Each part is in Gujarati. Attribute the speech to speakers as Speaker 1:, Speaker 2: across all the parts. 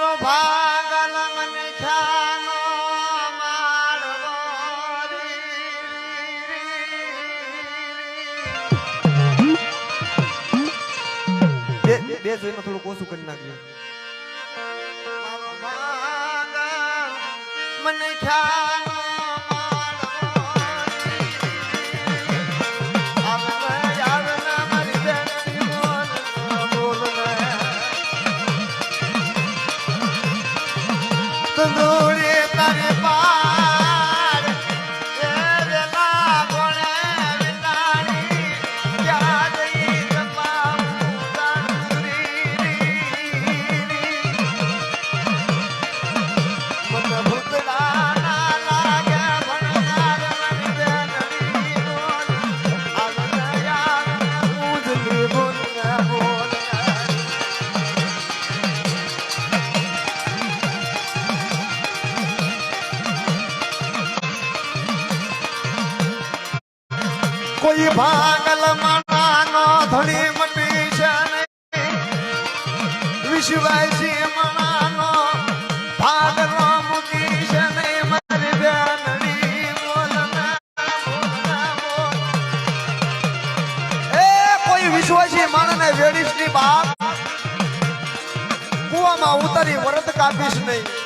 Speaker 1: મારો ભાગલ મને ખ્યાનો
Speaker 2: બે જોઈને થોડું ઓછું કરી નાખજો.
Speaker 1: કોઈ ભાગલ મનાનો ધણી મટી છે વિશ્વાસી મનાનો ભાગલો મૂકી છે નહીં મારી બેનડી
Speaker 2: એ કોઈ વિશ્વાસી માણને વેડીશની બાપ કુવામાં ઉતરી વરત કાપીશ નહીં.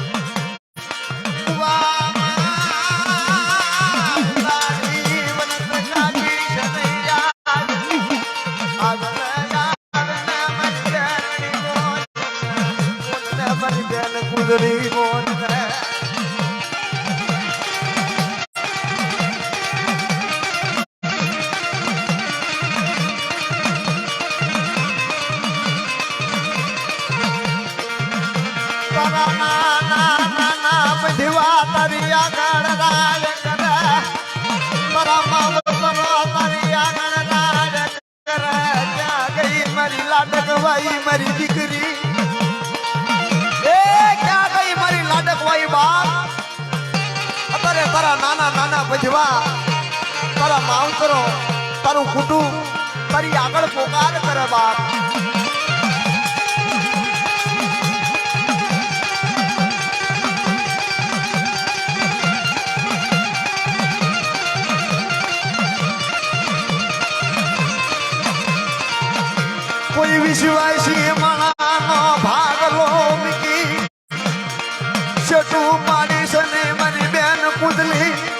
Speaker 1: ગઈ મારી દીકરી
Speaker 2: એ ક્યાં ગઈ મારી લાડક બાપ અત્યારે તારા નાના નાના બધવા તારા તારું કુટુંબ તારી આગળ પોકાર કરે બાપ
Speaker 1: કોઈ વિશ્વાસી મણાનો ભાગલો મૂકી. છઠું પાડી સને મને બેન કુદલી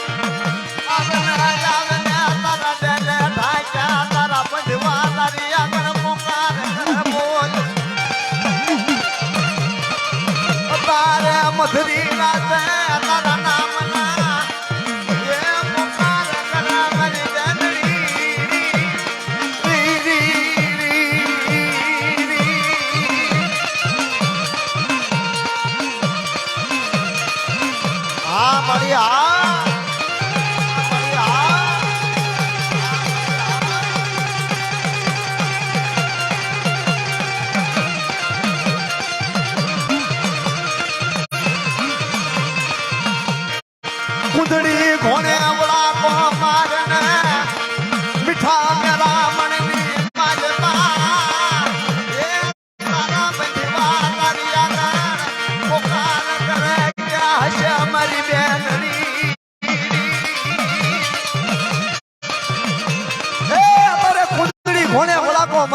Speaker 1: હા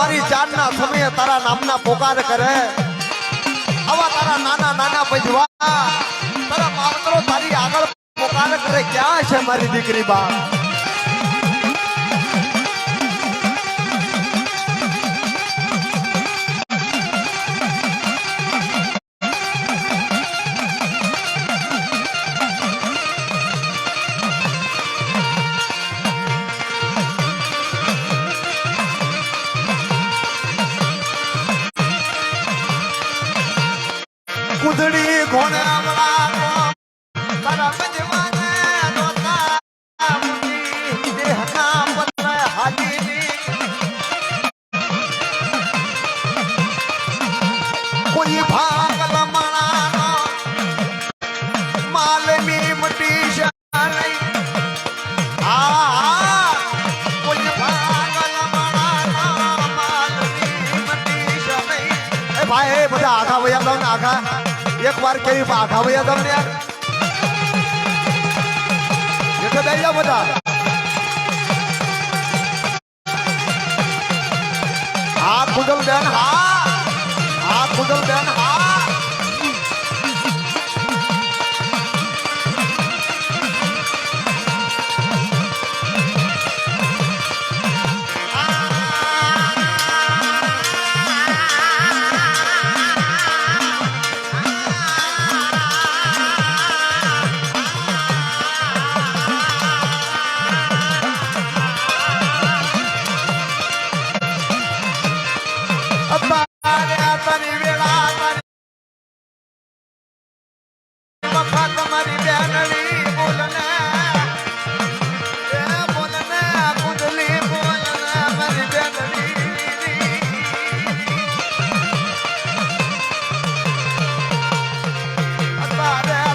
Speaker 1: મારી
Speaker 2: જાનના સમયે તારા નામના પોકાર કરે. આવા તારા નાના નાના પજવા તારા માવતરો તારી આગળ પોકાર કરે. ક્યાં છે મારી દીકરી બા? ભાઈ બધા આખા વયા જાવ ને આખા એક વાર કેવી આઘા વયા તમને યાર હેઠે બેસી જાઓ બધા. હા કુદલ બેન હા. હા કુદલ બેન હા.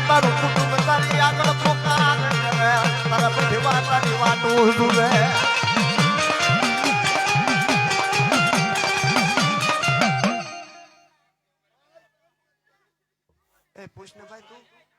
Speaker 1: તારું કુટુંબ તારી આગળ પોકાર કરે તારા બધી વાતાની વાટું જુએ depois não vai ter.